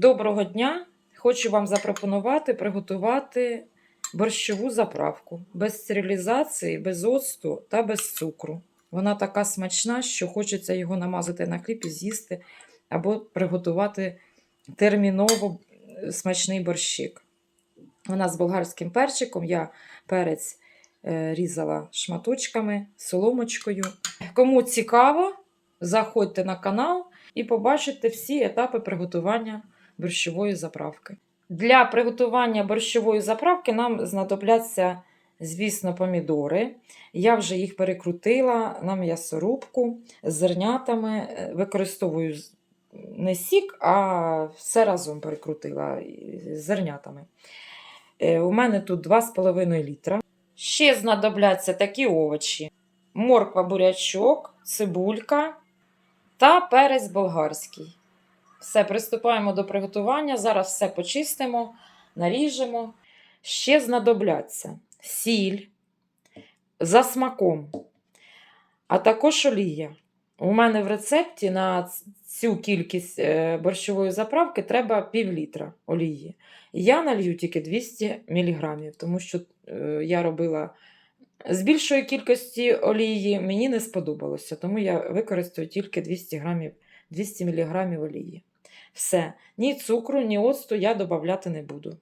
Доброго дня! Хочу вам запропонувати приготувати борщову заправку без стерилізації, без оцту та без цукру. Вона така смачна, що хочеться його намазати на хліб і з'їсти або приготувати терміново смачний борщик. Вона з болгарським перчиком. Я перець е, різала шматочками, соломочкою. Кому цікаво, заходьте на канал і побачите всі етапи приготування борщової заправки. Для приготування борщової заправки нам знадобляться, звісно, помідори. Я вже їх перекрутила на м'ясорубку з зернятами. Е, Використовую не сік, а все разом перекрутила з зернятами. Е, У мене тут 2,5 літра. Ще знадобляться такі овочі: морква, бурячок, цибулька та перець болгарський. Все, приступаємо до приготування. Зараз все почистимо, наріжемо. Ще знадобляться сіль за смаком, а також олія. У мене в рецепті на цю кількість е, борщової заправки треба пів літра олії. Я налью тільки 200 мг, тому що е, я робила з більшої кількості олії, мені не сподобалося, тому я використаю тільки 200 грамів 200 мг олії. Все, ні цукру, ні оцту я додавати не буду.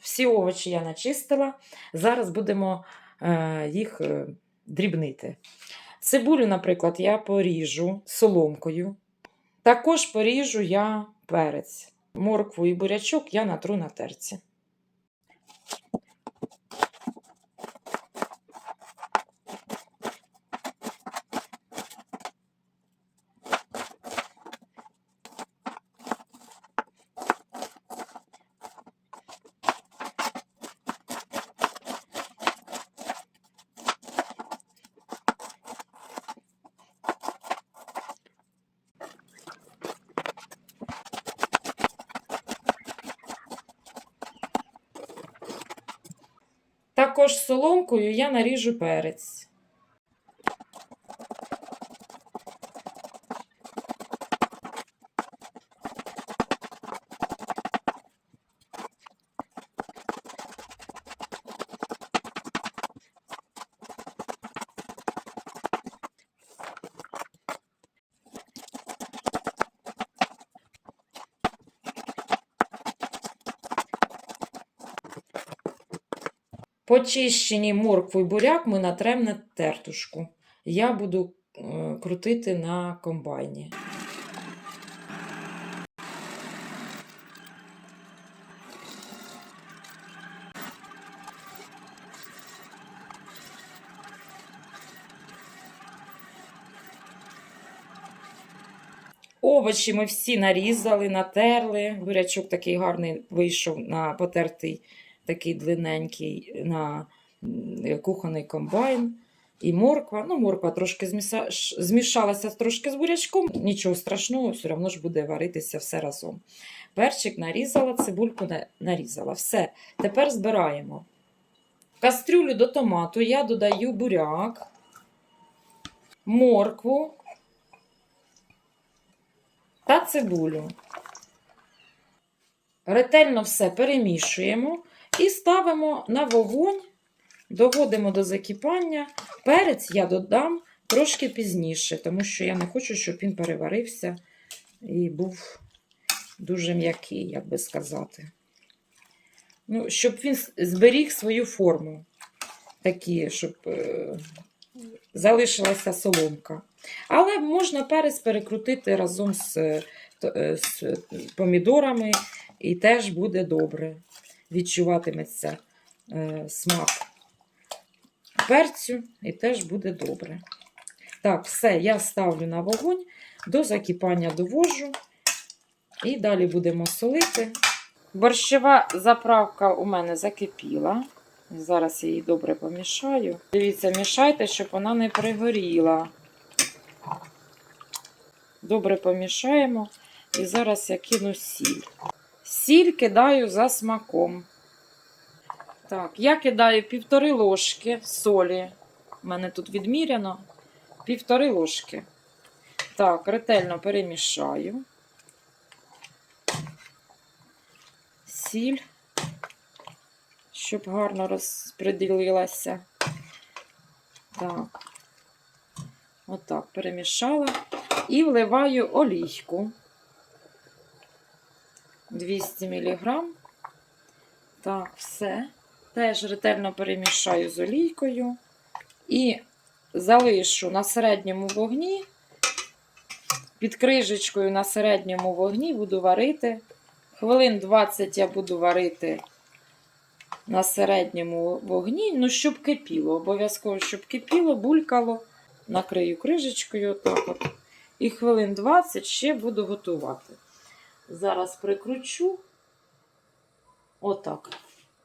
Всі овочі я начистила. Зараз будемо е, їх е, дрібнити. Цибулю, наприклад, я поріжу соломкою. Також поріжу я перець. Моркву і бурячок я натру на терці. Також соломкою я наріжу перець. Почищені моркву і буряк ми натрем на тертушку. Я буду е, крутити на комбайні. Овочі ми всі нарізали, натерли. Бурячок такий гарний вийшов на потертий, такий длинненький на кухонний комбайн. І морква. Ну, морква трошки змішалася трошки з бурячком. Нічого страшного, все одно ж буде варитися все разом. Перчик нарізала, цибульку нарізала. Все. Тепер збираємо. Кастрюлю до томату я додаю буряк, моркву та цибулю. Ретельно все перемішуємо і ставимо на вогонь, доводимо до закипання. Перець я додам трошки пізніше, тому що я не хочу, щоб він переварився і був дуже м'який, як би сказати. Ну, щоб він зберіг свою форму, такі, щоб е, залишилася соломка. Але можна перець перекрутити разом з, е, е, з помідорами, і теж буде добре. Відчуватиметься е, смак перцю, і теж буде добре. Так, все, я ставлю на вогонь, до закипання довожу. І далі будемо солити. Борщова заправка у мене закипіла. Зараз я її добре помішаю. Дивіться, мішайте, щоб вона не пригоріла. Добре помішаємо. І зараз я кину сіль. Сіль кидаю за смаком. Так, я кидаю півтори ложки солі. У мене тут відміряно півтори ложки. Так, ретельно перемішаю. сіль, щоб гарно розподілилася. Так. Отак перемішала. І вливаю олійку. 200 мг. Так, все. Теж ретельно перемішаю з олійкою. І залишу на середньому вогні. Під крижечкою на середньому вогні буду варити. Хвилин 20 я буду варити на середньому вогні, ну, щоб кипіло. Обов'язково, щоб кипіло, булькало. Накрию крижечкою отак от. І хвилин 20 ще буду готувати. Зараз прикручу. Отак.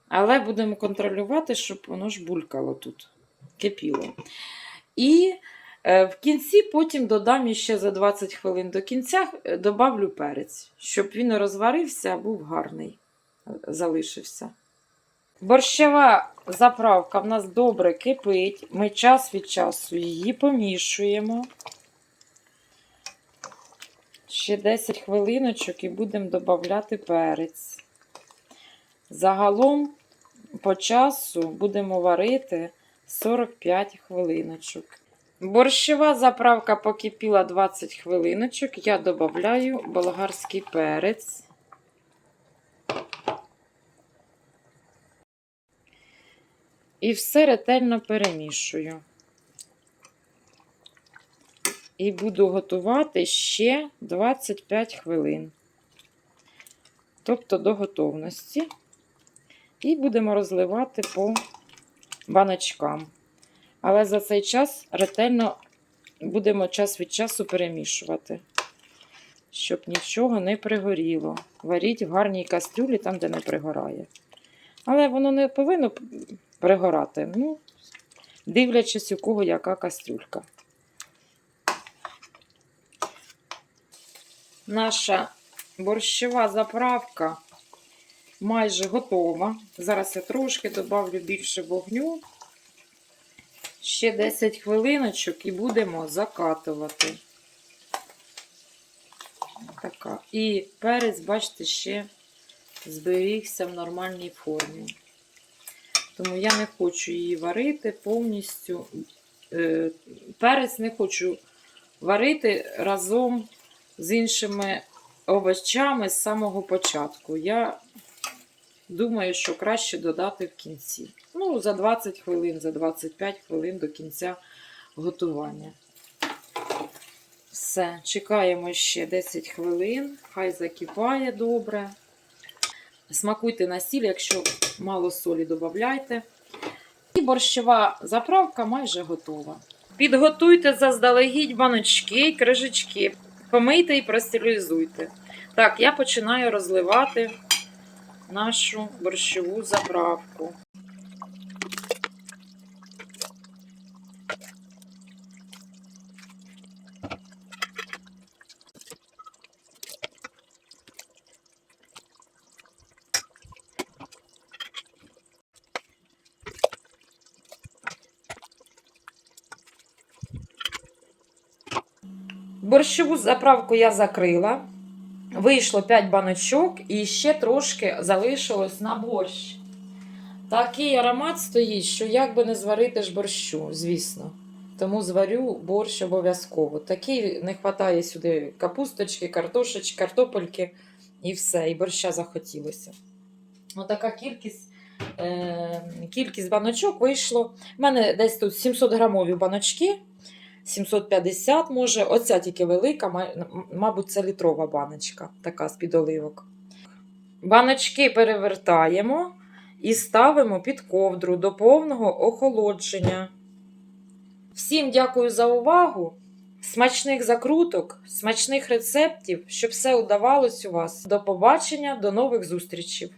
Але будемо контролювати, щоб воно ж булькало тут, кипіло. І е, в кінці потім додам ще за 20 хвилин до кінця, е, добавлю перець, щоб він розварився, був гарний, е, залишився. Борщова заправка в нас добре кипить. Ми час від часу її помішуємо. Ще 10 хвилиночок і будемо додавати перець. Загалом по часу будемо варити 45 хвилиночок. Борщова заправка покипіла 20 хвилиночок. Я додаю болгарський перець. І все ретельно перемішую. І буду готувати ще 25 хвилин. Тобто до готовності. І будемо розливати по баночкам. Але за цей час ретельно будемо час від часу перемішувати, щоб нічого не пригоріло. Варіть в гарній кастрюлі, там, де не пригорає. Але воно не повинно пригорати. Ну, дивлячись, у кого яка кастрюлька. Наша борщова заправка майже готова. Зараз я трошки додавлю більше вогню. Ще 10 хвилиночок і будемо закатувати. Така. І перець, бачите, ще зберігся в нормальній формі. Тому я не хочу її варити повністю. Е, Перець не хочу варити разом з іншими овочами з самого початку. Я думаю, що краще додати в кінці. Ну, за 20 хвилин, за 25 хвилин до кінця готування. Все, чекаємо ще 10 хвилин, хай закипає добре. Смакуйте на сіль, якщо мало солі, додавайте. І борщова заправка майже готова. Підготуйте заздалегідь баночки, і крижечки, помийте і простерилізуйте. Так, я починаю розливати нашу борщову заправку. Борщову заправку я закрила. Вийшло 5 баночок і ще трошки залишилось на борщ. Такий аромат стоїть, що як би не зварити ж борщу, звісно. Тому зварю борщ обов'язково. Такий не вистачає сюди капусточки, картошечки, картопельки і все, і борща захотілося. Отака кількість, е, кількість баночок вийшло. У мене десь тут 700 грамові баночки. 750 може. Оця тільки велика, мабуть, це літрова баночка, така з-під оливок. Баночки перевертаємо і ставимо під ковдру до повного охолодження. Всім дякую за увагу. Смачних закруток, смачних рецептів, щоб все удавалось у вас. До побачення, до нових зустрічей!